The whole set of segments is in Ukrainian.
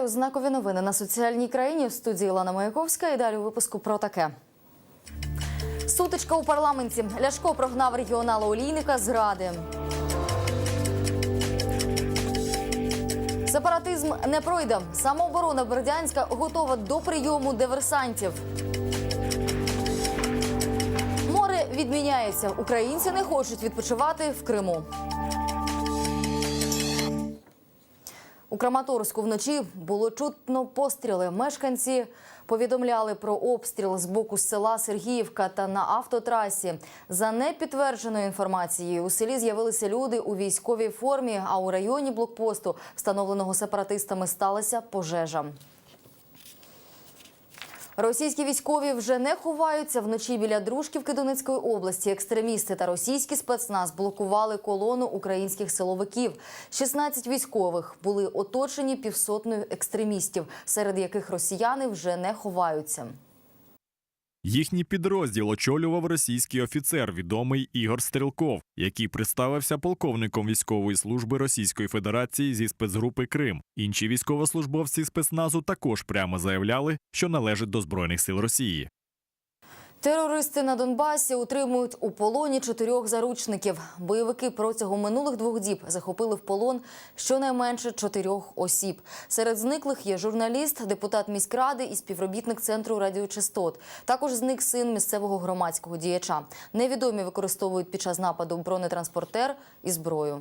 Вітаю знакові новини на соціальній країні в студії Лана Маяковська. І далі у випуску про таке. Сутичка у парламенті. Ляшко прогнав регіонала Олійника з ради. Сепаратизм не пройде. Самооборона Бердянська готова до прийому диверсантів. Море відміняється. Українці не хочуть відпочивати в Криму. У Краматорську вночі було чутно постріли. Мешканці повідомляли про обстріл з боку села Сергіївка та на автотрасі. За непідтвердженою інформацією, у селі з'явилися люди у військовій формі. А у районі блокпосту, встановленого сепаратистами, сталася пожежа. Російські військові вже не ховаються вночі біля Дружківки Донецької області. Екстремісти та російський спецназ блокували колону українських силовиків. 16 військових були оточені півсотною екстремістів, серед яких росіяни вже не ховаються. Їхній підрозділ очолював російський офіцер, відомий Ігор Стрілков, який представився полковником військової служби Російської Федерації зі спецгрупи Крим. Інші військовослужбовці спецназу також прямо заявляли, що належать до збройних сил Росії. Терористи на Донбасі утримують у полоні чотирьох заручників. Бойовики протягом минулих двох діб захопили в полон щонайменше чотирьох осіб. Серед зниклих є журналіст, депутат міськради і співробітник центру радіочастот. Також зник син місцевого громадського діяча. Невідомі використовують під час нападу бронетранспортер і зброю.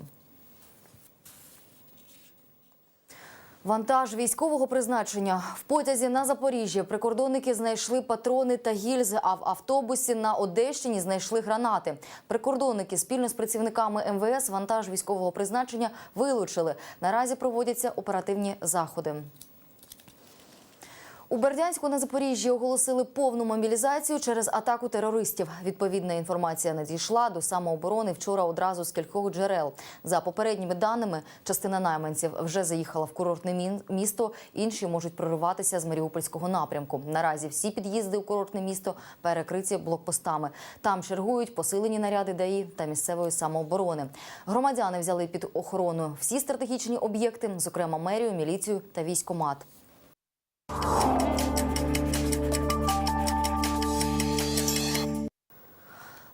Вантаж військового призначення в потязі на Запоріжжя прикордонники знайшли патрони та гільзи. А в автобусі на Одещині знайшли гранати. Прикордонники спільно з працівниками МВС вантаж військового призначення вилучили. Наразі проводяться оперативні заходи. У Бердянську на Запоріжжі оголосили повну мобілізацію через атаку терористів. Відповідна інформація надійшла до самооборони вчора одразу з кількох джерел. За попередніми даними, частина найманців вже заїхала в курортне місто. Інші можуть прориватися з Маріупольського напрямку. Наразі всі під'їзди у курортне місто перекриті блокпостами. Там чергують посилені наряди ДАІ та місцевої самооборони. Громадяни взяли під охорону всі стратегічні об'єкти, зокрема мерію, міліцію та військомат.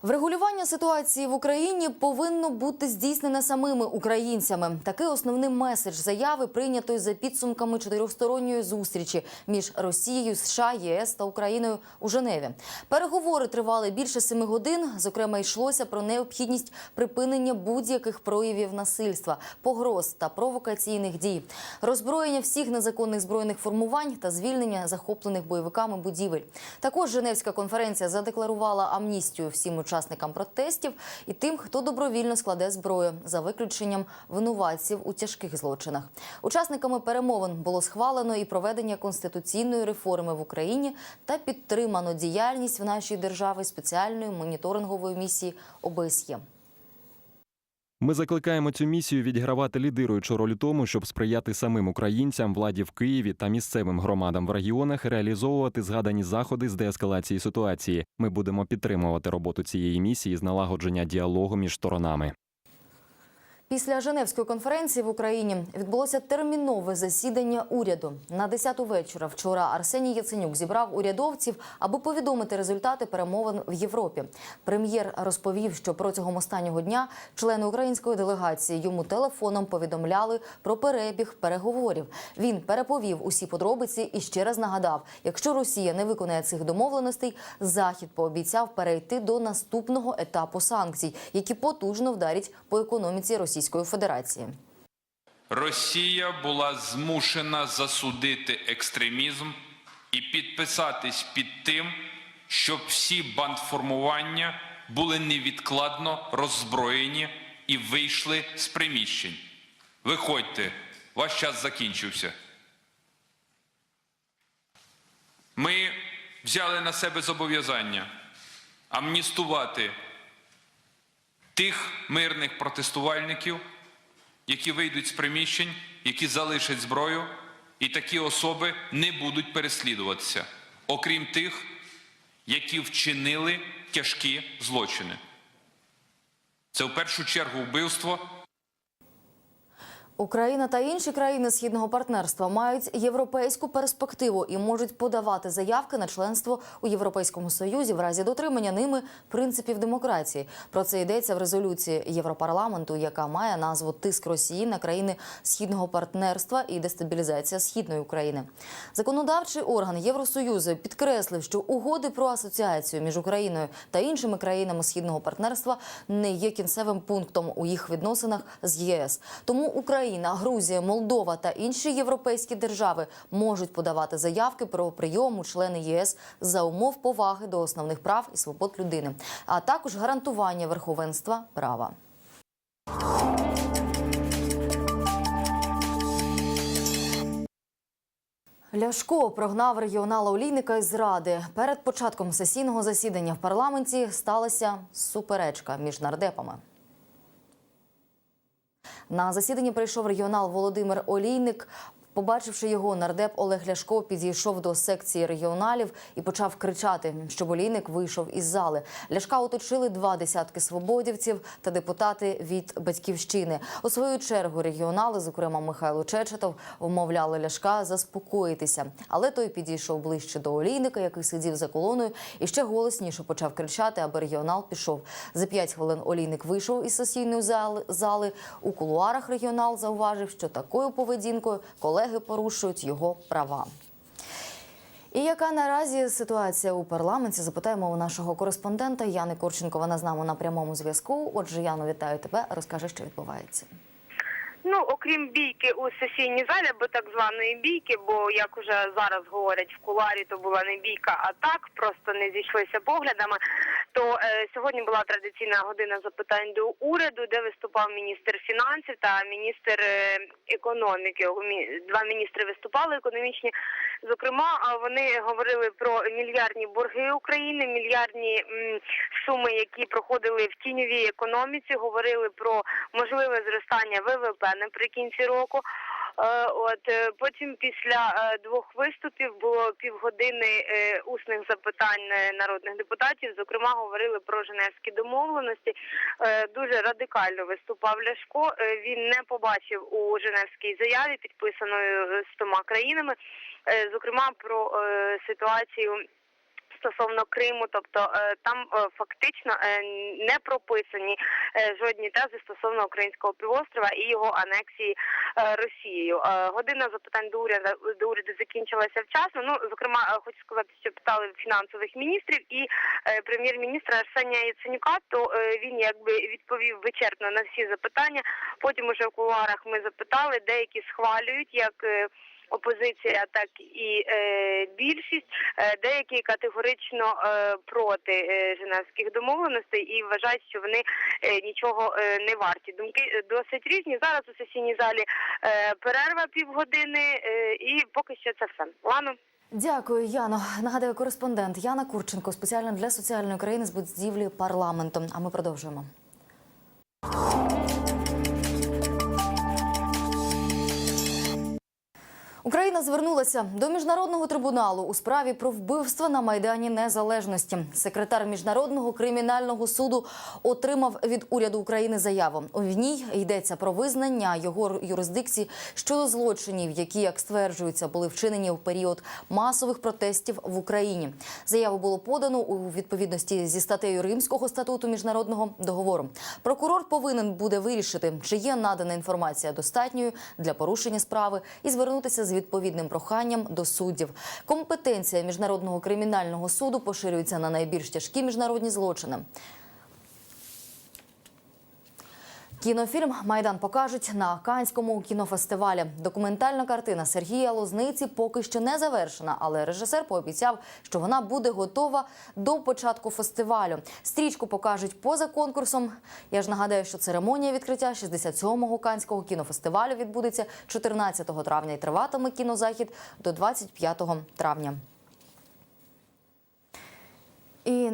Врегулювання ситуації в Україні повинно бути здійснене самими українцями. Такий основний меседж заяви прийнятої за підсумками чотирьохсторонньої зустрічі між Росією, США, ЄС та Україною у Женеві. Переговори тривали більше семи годин. Зокрема, йшлося про необхідність припинення будь-яких проявів насильства, погроз та провокаційних дій, роззброєння всіх незаконних збройних формувань та звільнення захоплених бойовиками будівель. Також Женевська конференція задекларувала амністію всім учасникам протестів і тим, хто добровільно складе зброю, за виключенням винуватців у тяжких злочинах. Учасниками перемовин було схвалено і проведення конституційної реформи в Україні та підтримано діяльність в нашій державі спеціальної моніторингової місії ОБСЄ. Ми закликаємо цю місію відігравати лідируючу роль у тому, щоб сприяти самим українцям, владі в Києві та місцевим громадам в регіонах реалізовувати згадані заходи з деескалації ситуації. Ми будемо підтримувати роботу цієї місії з налагодження діалогу між сторонами. Після Женевської конференції в Україні відбулося термінове засідання уряду. На 10-ту вечора вчора Арсеній Яценюк зібрав урядовців, аби повідомити результати перемовин в Європі. Прем'єр розповів, що протягом останнього дня члени української делегації йому телефоном повідомляли про перебіг переговорів. Він переповів усі подробиці і ще раз нагадав: якщо Росія не виконає цих домовленостей, Захід пообіцяв перейти до наступного етапу санкцій, які потужно вдарять по економіці Російської Федерації. Росія була змушена засудити екстремізм і підписатись під тим, щоб всі бандформування були невідкладно роззброєні і вийшли з приміщень. Виходьте, ваш час закінчився. Ми взяли на себе зобов'язання амністувати тих мирних протестувальників, які вийдуть з приміщень, які залишать зброю, і такі особи не будуть переслідуватися, окрім тих, які вчинили тяжкі злочини. Це в першу чергу вбивство Україна та інші країни східного партнерства мають європейську перспективу і можуть подавати заявки на членство у Європейському Союзі в разі дотримання ними принципів демократії. Про це йдеться в резолюції Європарламенту, яка має назву Тиск Росії на країни східного партнерства і дестабілізація східної України. Законодавчий орган Євросоюзу підкреслив, що угоди про асоціацію між Україною та іншими країнами східного партнерства не є кінцевим пунктом у їх відносинах з ЄС. Тому Україна, Грузія, Молдова та інші європейські держави можуть подавати заявки про прийом у члени ЄС за умов поваги до основних прав і свобод людини, а також гарантування верховенства права. Ляшко прогнав регіонала Олійника із ради. Перед початком сесійного засідання в парламенті сталася суперечка між нардепами. На засідання прийшов регіонал Володимир Олійник. Побачивши його, нардеп Олег Ляшко підійшов до секції регіоналів і почав кричати, щоб Олійник вийшов із зали. Ляшка оточили два десятки свободівців та депутати від батьківщини. У свою чергу регіонали, зокрема Михайло Чечетов, вмовляли Ляшка заспокоїтися. Але той підійшов ближче до Олійника, який сидів за колоною, і ще голосніше почав кричати, аби регіонал пішов. За п'ять хвилин Олійник вийшов із сесійної зали. У кулуарах регіонал зауважив, що такою поведінкою колеги порушують його права. І яка наразі ситуація у парламенті? Запитаємо у нашого кореспондента Яни Корченко. Вона з нами на прямому зв'язку. Отже, Яно, вітаю тебе. Розкажи, що відбувається. Ну, окрім бійки у сесійній залі, або так званої бійки, бо як уже зараз говорять в куларі, то була не бійка, а так просто не зійшлися поглядами. То е, сьогодні була традиційна година запитань до уряду, де виступав міністр фінансів та міністр е, економіки. Мі- Два міністри виступали економічні. Зокрема, вони говорили про мільярдні борги України, мільярдні суми, які проходили в тіньовій економіці. Говорили про можливе зростання ВВП наприкінці року. Е, От е, потім після е, двох виступів було півгодини усних запитань народних депутатів. Зокрема, говорили про Женевські домовленості. Дуже радикально виступав Ляшко. Він не побачив у Женевській заяві, підписаною е, стома країнами, зокрема про ситуацію стосовно Криму, тобто е, там е, фактично е, не прописані жодні тези стосовно українського півострова і його анексії Росією. Година запитань до уряду до уряду закінчилася вчасно. Ну зокрема, хочу сказати, що питали фінансових міністрів і прем'єр-міністра Арсенія Яценюка. То він якби відповів вичерпно на всі запитання. Потім уже в кулуарах ми запитали, деякі схвалюють як. Опозиція, так і е, більшість, е, деякі категорично е, проти е, Женевських домовленостей і вважають, що вони е, нічого е, не варті. Думки е, досить різні. Зараз у сесійній залі е, перерва півгодини, е, і поки що це все. Лано. Дякую, Яно. Нагадаю, кореспондент Яна Курченко спеціально для соціальної країни з будівлі парламенту. А ми продовжуємо. Україна звернулася до міжнародного трибуналу у справі про вбивство на майдані Незалежності. Секретар міжнародного кримінального суду отримав від уряду України заяву. У ній йдеться про визнання його юрисдикції щодо злочинів, які, як стверджується, були вчинені у період масових протестів в Україні. Заяву було подано у відповідності зі статтею Римського статуту міжнародного договору. Прокурор повинен буде вирішити, чи є надана інформація достатньою для порушення справи і звернутися з відповідним проханням до суддів. Компетенція міжнародного кримінального суду поширюється на найбільш тяжкі міжнародні злочини. Кінофільм Майдан покажуть на Канському кінофестивалі. Документальна картина Сергія Лозниці поки що не завершена, але режисер пообіцяв, що вона буде готова до початку фестивалю. Стрічку покажуть поза конкурсом. Я ж нагадаю, що церемонія відкриття 67-го канського кінофестивалю відбудеться 14 травня і триватиме кінозахід до 25 травня. І